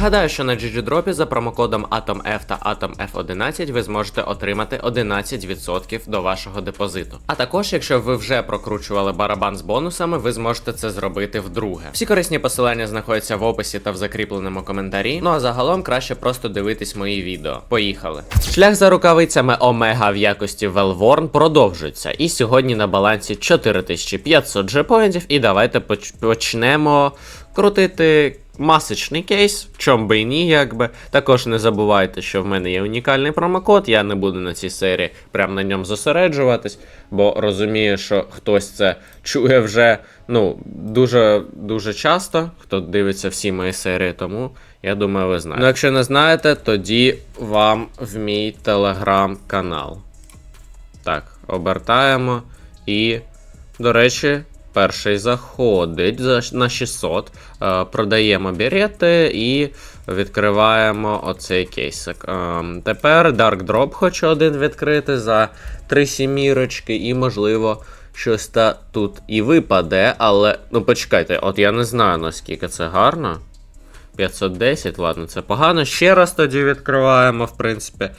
Нагадаю, що на GGDrop за промокодом AtomF та AtomF11 ви зможете отримати 11% до вашого депозиту. А також, якщо ви вже прокручували барабан з бонусами, ви зможете це зробити вдруге. Всі корисні посилання знаходяться в описі та в закріпленому коментарі. Ну а загалом краще просто дивитись мої відео. Поїхали. Шлях за рукавицями Омега в якості Велворн продовжується. І сьогодні на балансі 4500 джепоінтів. І давайте поч- почнемо крутити масочний кейс, чом би і ні, якби. Також не забувайте, що в мене є унікальний промокод. Я не буду на цій серії прям на ньому зосереджуватись, бо розумію, що хтось це чує вже ну, дуже дуже часто, хто дивиться всі мої серії, тому я думаю, ви знаєте. Ну, якщо не знаєте, тоді вам в мій телеграм-канал. Так, обертаємо і, до речі, перший заходить за, на 600. Е, продаємо берети і відкриваємо оцей кейсик. Е, тепер Dark Drop хочу один відкрити за 3 сімірочки, і, можливо, щось та тут і випаде, але. Ну, почекайте, от я не знаю, наскільки це гарно. 510, ладно, це погано. Ще раз тоді відкриваємо, в принципі.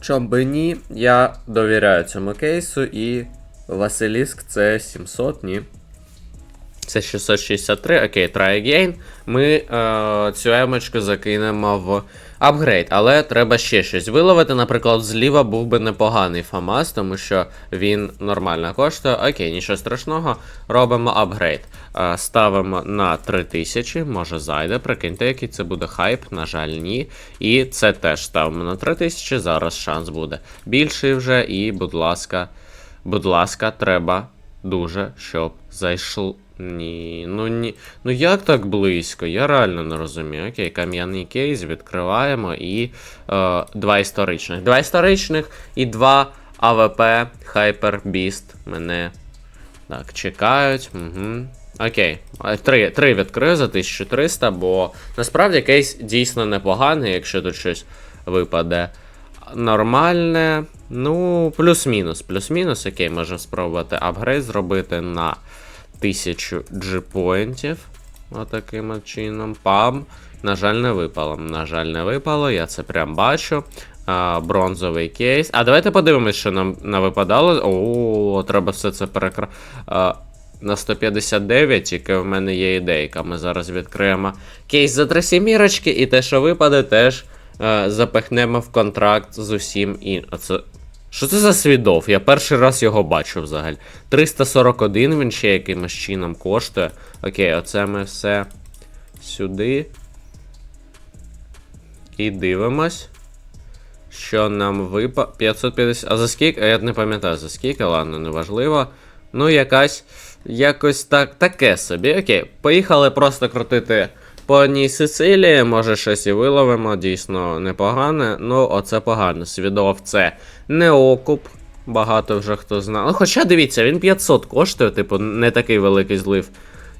Чом би ні, я довіряю цьому кейсу і Василіск це 700, ні. Це 663, окей, try again. Ми е, цю емочку закинемо в апгрейд, але треба ще щось виловити. Наприклад, зліва був би непоганий Фамас, тому що він нормально коштує. Окей, нічого страшного. Робимо апгрейд. Е, ставимо на 3000, може зайде. Прикиньте, який це буде хайп, на жаль, ні. І це теж ставимо на 3000. Зараз шанс буде більший вже. І, будь ласка, будь ласка, треба дуже, щоб зайшло. Ні, ну ні. Ну як так близько? Я реально не розумію. Окей, кам'яний кейс відкриваємо і е, два історичних. Два історичних і два АВП Hyper Beast мене так чекають. Угу. Окей, три, три відкрию за 1300, бо насправді кейс дійсно непоганий, якщо тут щось випаде. Нормальне. Ну, плюс-мінус. Плюс-мінус, окей, можемо спробувати апгрейд зробити на 1000 G-поінтів. Отаким от чином. Пам. На жаль, не випало. На жаль, не випало, я це прям бачу. А, бронзовий кейс. А давайте подивимось, що нам навипадало. О, треба все це перекра. А, на 159, тільки в мене є ідейка. Ми зараз відкриємо кейс за три сімірочки, і те, що випаде, теж е, запихнемо в контракт з усім і. Оце... Що це за свідов? Я перший раз його бачу взагалі. 341 він ще якимось чином коштує. Окей, оце ми все сюди. І дивимось. Що нам випа. 550. А за скільки? Я не пам'ятаю за скільки, ладно, неважливо. Ну, якась. Якось так. Таке собі. Окей. Поїхали просто крутити по одній Сицилії. Може щось і виловимо, дійсно непогане. Ну, оце погано. Свідов це не окуп. Багато вже хто знає. Ну, хоча дивіться, він 500 коштує, типу, не такий великий злив,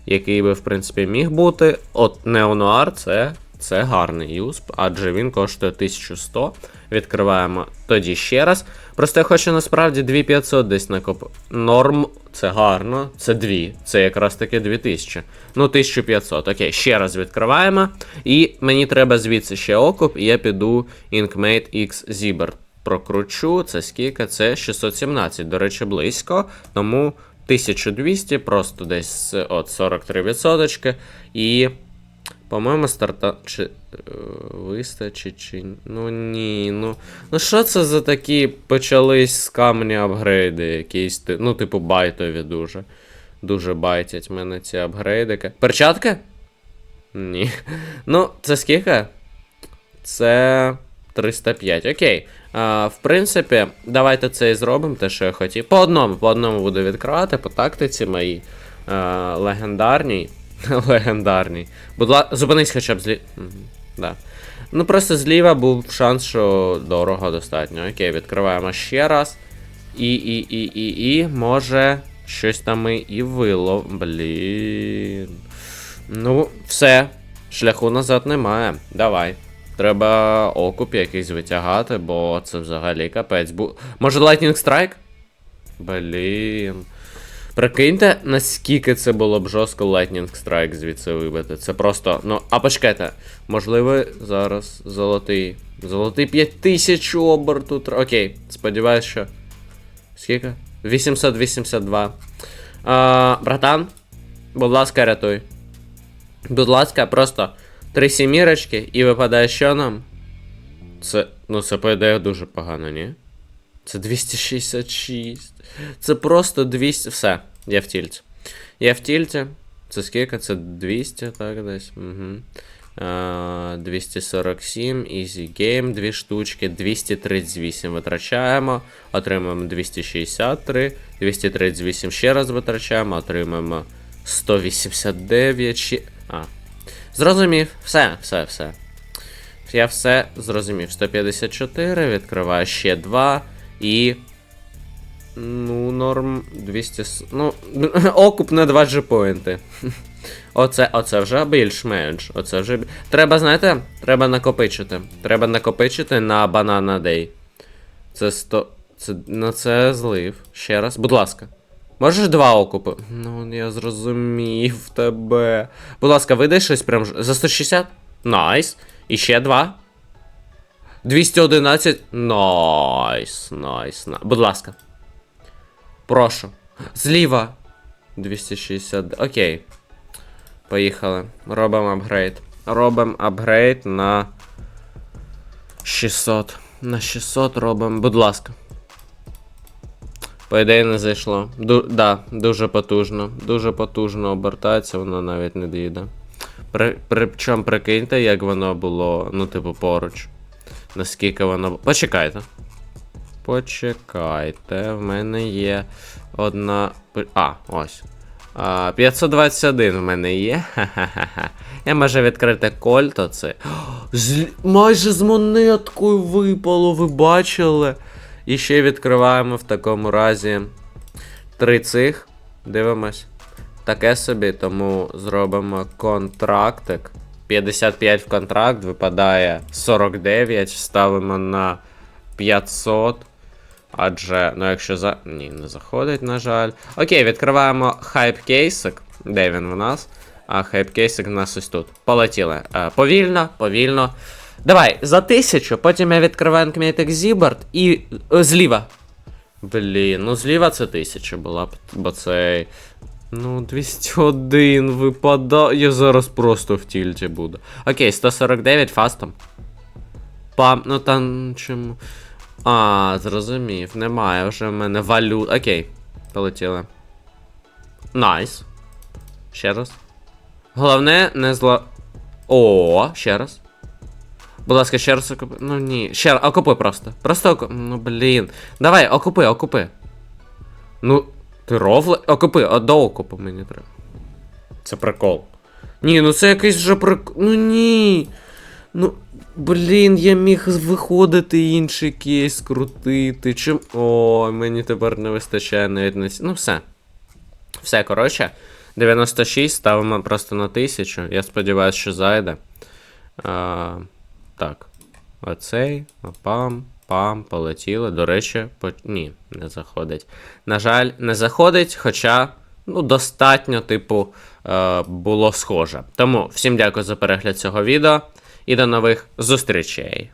який би, в принципі, міг бути. От Неонуар це, це гарний юсп, адже він коштує 1100. Відкриваємо тоді ще раз. Просто я хочу насправді 2500 десь накоп. Норм, це гарно, це 2. Це якраз таки 2000. Ну, 1500. Окей, ще раз відкриваємо. І мені треба звідси ще окуп, і я піду Inkmate X Zibert прокручу. Це скільки? Це 617. До речі, близько. Тому 1200, просто десь от 43%. І. По-моєму, старта. Чи. е, Вистачить чи. Ну ні. Ну. Ну що це за такі почались з камня апгрейди? Якісь. Ну, типу, байтові дуже. Дуже байтять мене ці апгрейдики. Перчатки? Ні. Ну, це скільки? Це 305. Окей. А, в принципі, давайте це і зробимо, те, що я хотів. По одному, по одному буду відкривати, по тактиці моїй легендарній. легендарній. Будь ласка, зупинись хоча б злі. Да. Ну, просто зліва був шанс, що дорого достатньо. Окей, відкриваємо ще раз. І, і, і, і, і, може, щось там ми і вилов. Блін. Ну, все. Шляху назад немає. Давай. Треба окуп якийсь витягати, бо це взагалі капець. Бу... Може Lightning Strike? Блін. Прикиньте, наскільки це було б жорстко Lightning Strike звідси вибити. Це просто. Ну, а почекайте, можливо, зараз золотий. Золотий 5000 оберту. Окей, сподіваюсь, що. Скільки? 882. А, братан, будь ласка, рятуй. Будь ласка, просто три сімірочки і випадає що нам? Це. Ну, це по ідеї дуже погано, ні? Це 266. Це просто 200. Все, я в тільці. Я в тільці. Це скільки? Це 200, так десь. Угу. 247, Easy Game, дві штучки, 238 витрачаємо, отримаємо 263, 238 ще раз витрачаємо, отримаємо 189. Ще... А. Зрозумів, все, все, все. Я все зрозумів. 154, відкриваю ще 2 і. Ну, норм 200. Ну, окуп на 2 джипоінти. Оце, оце вже більш-менш. Оце вже. Треба, знаєте, треба накопичити. Треба накопичити на банана Day. Це 100. Це, на це злив. Ще раз. Будь ласка. Можеш два окупи? Ну, я зрозумів тебе. Будь ласка, видай щось прям за 160? Найс. І ще два. 211. Найс, найс, найс. Будь ласка. Прошу. Зліва. 260. Окей. Поїхали. Робимо апгрейд. Робимо апгрейд на 600. На 600 робимо. Будь ласка. По ідеї не зайшло. Ду, да, дуже потужно. Дуже потужно обертається, воно навіть не доїде. При, причому прикиньте, як воно було, ну, типу, поруч. Наскільки воно. Почекайте. Почекайте, в мене є одна. А, ось. 521 в мене є. Ха-ха-ха. Я можу відкрити кольто це. З... Майже з монеткою випало, ви бачили? І ще відкриваємо в такому разі три цих. Дивимось. Таке собі, тому зробимо контрактик. 55 в контракт, випадає 49, ставимо на 500. Адже, ну якщо за. Ні, не заходить, на жаль. Окей, відкриваємо хайп-кейсик. Де він у нас? А хайп-кейсик у нас ось тут. Полетіли. Е, повільно, повільно. Давай, за тисячу, потім я відкриваю Anchmatic Zibard і е, зліва. Блін, ну зліва це тисяча була бо це. Ну, 201 випадає. Я зараз просто в тільті буду. Окей, 149 фастом. Пам, ну там чому. А, зрозумів. Немає вже в мене валют. Окей. Полетіли. Найс. Ще раз. Головне, не зла. О, ще раз. Будь ласка, ще раз окупи. Ну ні. Ще раз, окупи просто. Просто окупи. Ну блін. Давай, окупи, окупи. Ну, ти ровле. Окупи, а до окупу мені треба. Це прикол. Ні, ну це якийсь вже прикол. Ну ні. Ну, блін, я міг виходити інший кейс крутити. Чим. Ой, мені тепер не вистачає навіть на. Ну, все. Все, коротше. 96 ставимо просто на 1000. Я сподіваюся, що зайде. А, так. Оцей. Пам, пам, полетіли. До речі, по... ні, не заходить. На жаль, не заходить, хоча. Ну, достатньо, типу, е, було схоже. Тому всім дякую за перегляд цього відео і до нових зустрічей.